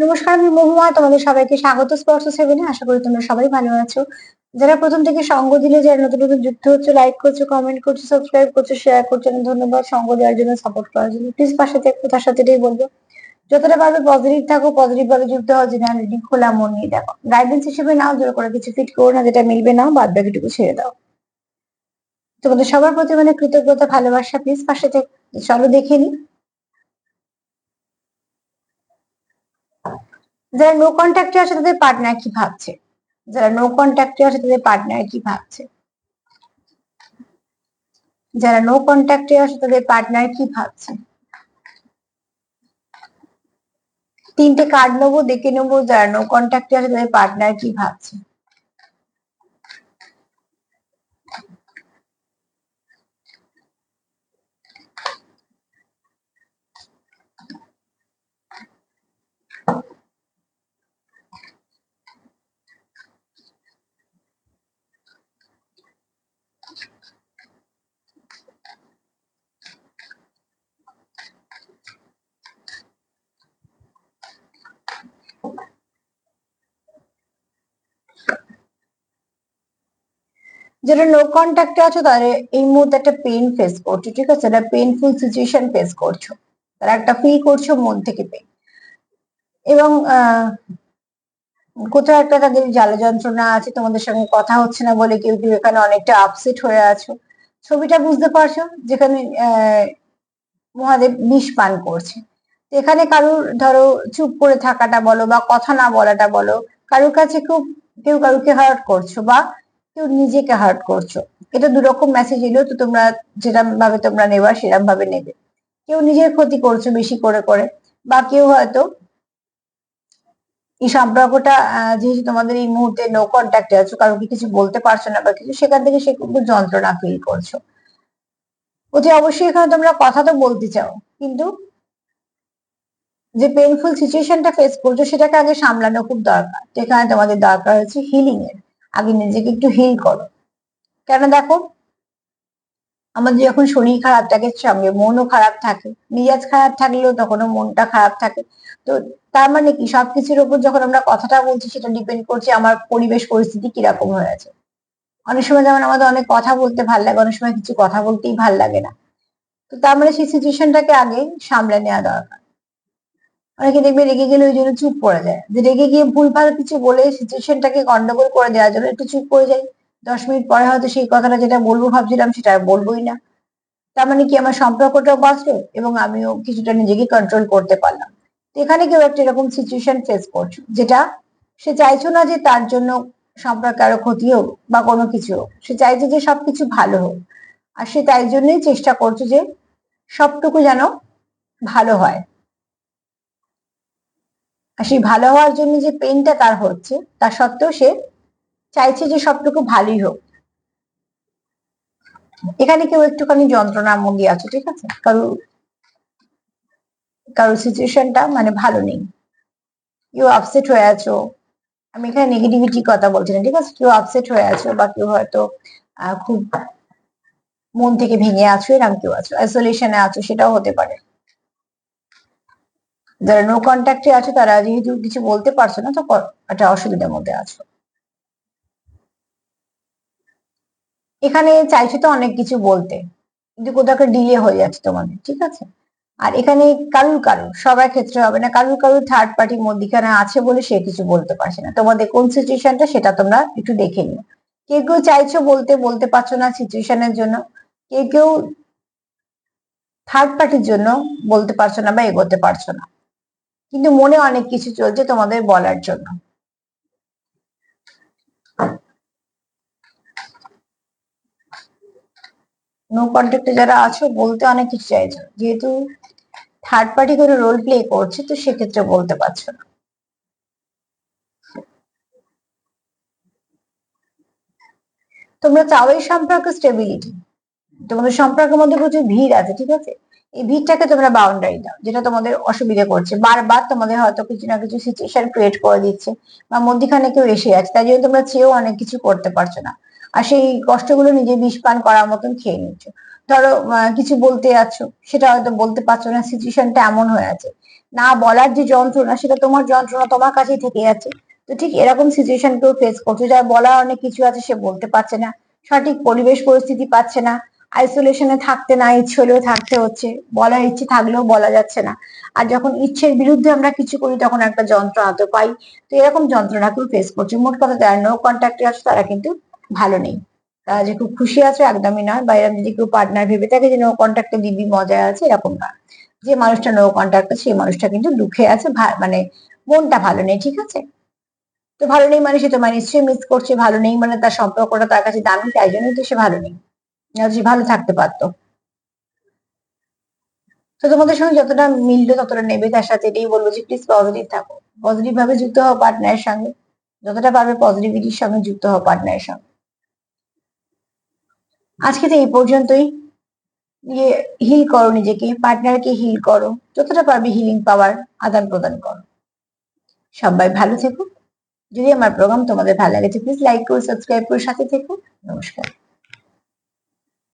নমস্কার আমি মহুয়া, তোমাদের সবাইকে স্বাগত স্পর্শ সেভেনে আশা করি তোমরা সবাই ভালো আছো। যারা প্রথম থেকে সঙ্গ দিলে, যারা নতুন নতুন যুক্ত হচ্ছে লাইক করছ কমেন্ট করছ সাবস্ক্রাইব করছ শেয়ার করছ ধন্যবাদ সঙ্গ দেওয়ার জন্য সাপোর্ট করার জন্য। প্লিজ পাশে থেকে তার সাথে এটাই বলব। যতটা পারবে পজিটিভ থাকো পজিটিভ ভাবে যুক্ত হওয়ার জন্য রিডিং খোলা মন নিয়ে দেখো গাইডেন্স হিসেবে নাও, জোর করে কিছু ফিট করো না, যেটা মিলবে নাও বাদ বাকিটুকু ছেড়ে দাও। তোমাদের সবার প্রতি মানে কৃতজ্ঞতা, ভালোবাসা প্লিজ পাশে থেকে। চলো দেখে নি। যারা নো কন্ট্যাক্টে আসে তাদের পার্টনার কি ভাবছে? যারা নো কন্ট্যাক্টে আসে তাদের পার্টনার কি ভাবছে? যারা নো কন্ট্যাক্টে আসে তাদের পার্টনার কি ভাবছে? তিনটে কার্ড নেব, দেখে নেব, যারা নো কন্ট্যাক্টে আসে তাদের পার্টনার কি ভাবছে? যারা নো কন্ট্যাক্টে আছো, তারা এই মুহূর্তে একটা পেন ফেস করছ, ঠিক আছে? একটা পেনফুল সিচুয়েশন ফেস করছ, তারা একটা ফিল করছ মন থেকে পেন এবং কোথাও একটা তাদের জ্বালা যন্ত্রণা আছে, তোমাদের সঙ্গে কথা হচ্ছে না বলে কেউ কেউ এখানে অনেকটা আপসেট হয়ে আছো। ছবিটা বুঝতে পারছ, যেখানে মহাদেব বিষ পান করছে। এখানে কারুর, ধরো, চুপ করে থাকাটা বলো বা কথা না বলাটা বলো, কারুর কাছে খুব কেউ কারুকে হার্ট করছ বা কেউ নিজেকে হার্ট করছ। এটা দুরকম মেসেজ এলো তো তোমরা যেরকম ভাবে তোমরা নেবা সেরকম ভাবে নেবে। কেউ নিজের ক্ষতি করছ বেশি করে করে, বা কেউ হয়তো এই সম্পর্কটা যেহেতু তোমাদের এই মুহূর্তে নো কন্ট্যাক্টে আছো কারোকে কিছু বলতে পারছ না বা কিছু, সেখান থেকে সে খুব যন্ত্রণা ফিল করছ। অতি অবশ্যই এখানে তোমরা কথা তো বলতে চাও, কিন্তু যে পেইনফুল সিচুয়েশনটা ফেস করছ, সেটাকে আগে সামলানো খুব দরকার। যেখানে তোমাদের দরকার হচ্ছে হিলিং এর। আগে নিজেকে একটু হিল করো। কেন দেখো? আমাদের যখন শরীর খারাপ থাকে, সঙ্গে মনও খারাপ থাকে, মেজাজ খারাপ থাকলেও তখনও মনটা খারাপ থাকে। তো তার মানে কি? সবকিছুর উপর যখন আমরা কথাটা বলছি, সেটা ডিপেন্ড করছে আমার পরিবেশ পরিস্থিতি কীরকম হয়ে আছে অনেক সময় যেমন আমাদের অনেক কথা বলতে ভালো লাগে, অনেক সময় কিছু কথা বলতেই ভালো লাগে না। তো তার মানে সেই সিচুয়েশনটাকে আগে সামলে নেওয়া দরকার। অনেকে দেখবে রেগে গেলে ওই জন্য চুপ করে যায়। যে রেগে গিয়ে ভুল ভুলভাল কিছু বলে সিচুয়েশনটাকে গন্ডগোল করে দেওয়ার জন্য একটু চুপ করে যায়। দশ মিনিট পরে হয়তো সেই কথাটা যেটা বলব ভাবছিলাম সেটা আর বলবোই না। তার মানে কি আমার সম্পর্কটাও বাঁচলো এবং আমিও কিছুটা নিজেকে কন্ট্রোল করতে পারলাম। এখানে কেউ একটা এরকম সিচুয়েশন ফেস করছ, যেটা সে চাইছো না যে তার জন্য সম্পর্কে আরও ক্ষতি হোক বা কোনো কিছু হোক। সে চাইছে যে সবকিছু ভালো হোক। আর সে তাই জন্যই চেষ্টা করছে যে সবটুকু যেন ভালো হয়। আর সেই ভালো হওয়ার জন্য যে পেনটা তার হচ্ছে তা সত্ত্বেও সে চাইছে যে সবটুকু ভালোই হোক। এখানে কেউ একটুখানি যন্ত্রণার মধ্যে আছে, ঠিক আছে? কারও কারও সিচুয়েশনটা মানে ভালো নেই। কেউ আপসেট হয়ে আছো। আমি এখানে নেগেটিভিটি কথা বলছি না, ঠিক আছে? কেউ আপসেট হয়ে আছো বা কেউ হয়তো খুব মন থেকে ভেঙে আছো, এরকম কেউ আছো। আইসোলেশনে আছো, সেটাও হতে পারে। যারা নো কন্ট্যাক্টে আছে, তারা যেহেতু কিছু বলতে পারছ না, তো একটা অসুবিধার মধ্যে আছে। এখানে চাইছো তো অনেক কিছু বলতে, কিন্তু কোথাও একটা ডিলে হয়ে যাচ্ছে তোমাদের, ঠিক আছে? আর এখানে কারুর কারুর, সবার ক্ষেত্রে হবে না, কারুর কারুর থার্ড পার্টির মধ্যখানে আছে বলে সে কিছু বলতে পারছে না। তোমাদের কোন সিচুয়েশনটা সেটা তোমরা একটু দেখে নিও। কেউ কেউ চাইছো বলতে বলতে পারছ না সিচুয়েশনের জন্য, কেউ কেউ থার্ড পার্টির জন্য বলতে পারছ না বা এগোতে পারছ না। কিন্তু মনে অনেক কিছু চলছে তোমাদের বলার জন্য। নো কন্ট্যাক্টে যারা আছো, বলতে অনেক কিছু চাইছো। যেহেতু থার্ড পার্টি করে রোল প্লে করছে, তো সেক্ষেত্রে বলতে পারছ না। তোমরা চাও এই সম্পর্ক স্টেবিলিটি তোমাদের সম্পর্কের মধ্যে প্রচুর ভিড় আছে, ঠিক আছে? এই ভিড়টাকে তোমরা বাউন্ডারি দাও, যেটা তোমাদের অসুবিধা করছে। বারবার তোমাদের হয়তো কিছু না কিছু সিচুয়েশন ক্রিয়েট করে দিচ্ছে, বা মধ্যখানে কেউ এসে যাচ্ছে, তাই জন্য তোমরা চেয়েও অনেক কিছু করতে পারছ না। আর সেই কষ্টগুলো নিজে বিষ পান করার মতন খেয়ে নিচ্ছ। ধরো কিছু বলতে যাচ্ছ, সেটা হয়তো বলতে পারছ না সিচুয়েশনটা এমন হয়ে আছে। না বলার যে যন্ত্রণা, সেটা তোমার যন্ত্রণা তোমার কাছেই থেকে যাচ্ছে। তো ঠিক এরকম সিচুয়েশন কেউ ফেস করছে, যার বলার অনেক কিছু আছে, সে বলতে পারছে না। সঠিক পরিবেশ, পরিস্থিতি পাচ্ছে না। আইসোলেশনে থাকতে না, ইচ্ছে হলেও থাকতে হচ্ছে। বলার ইচ্ছে থাকলেও বলা যাচ্ছে না। আর যখন ইচ্ছের বিরুদ্ধে আমরা কিছু করি, তখন একটা যন্ত্রণা তো পাই। তো এরকম যন্ত্রণা কেউ ফেস করছে। মোট কথা যারা নো কন্ট্যাক্টে আছে, তারা কিন্তু ভালো নেই। তারা যে খুব খুশি আছে, একদমই নয়। বা এরকম যদি কেউ পার্টনার ভেবে থাকে যে নো কন্ট্যাক্টে দিবি মজায় আছে, এরকম না। যে মানুষটা নো কন্ট্যাক্ট সেই মানুষটা কিন্তু দুঃখে আছে মানে মনটা ভালো নেই, ঠিক আছে? তো ভালো নেই মানে সে তোমার নিশ্চয়ই মিস করছে, ভালো নেই মানে তার সম্পর্কটা তার কাছে দামি, তাই জন্যই তো সে ভালো নেই। ভালো থাকতে পারতো। তো তোমাদের সঙ্গে যতটা মিললো ততটা নেবে। তার সাথে এটাই বলব যে প্লিজ পজিটিভ থাকো। পজিটিভ ভাবে যুক্ত হও পার্টনারের সঙ্গে। যতটা পারবে পজিটিভিটির সঙ্গে যুক্ত হও পার্টনারের সঙ্গে। আজকে তো এই পর্যন্তই। ইয়ে হিল করো নিজেকে। পার্টনারকে হিল করো। যতটা পারবে হিলিং পাওয়ার আদান প্রদান করো। সবাই ভালো থেকো। যদি আমার প্রোগ্রাম তোমাদের ভালো লাগে প্লিজ লাইক করো সাবস্ক্রাইব করে, সাথে থেকো। নমস্কার।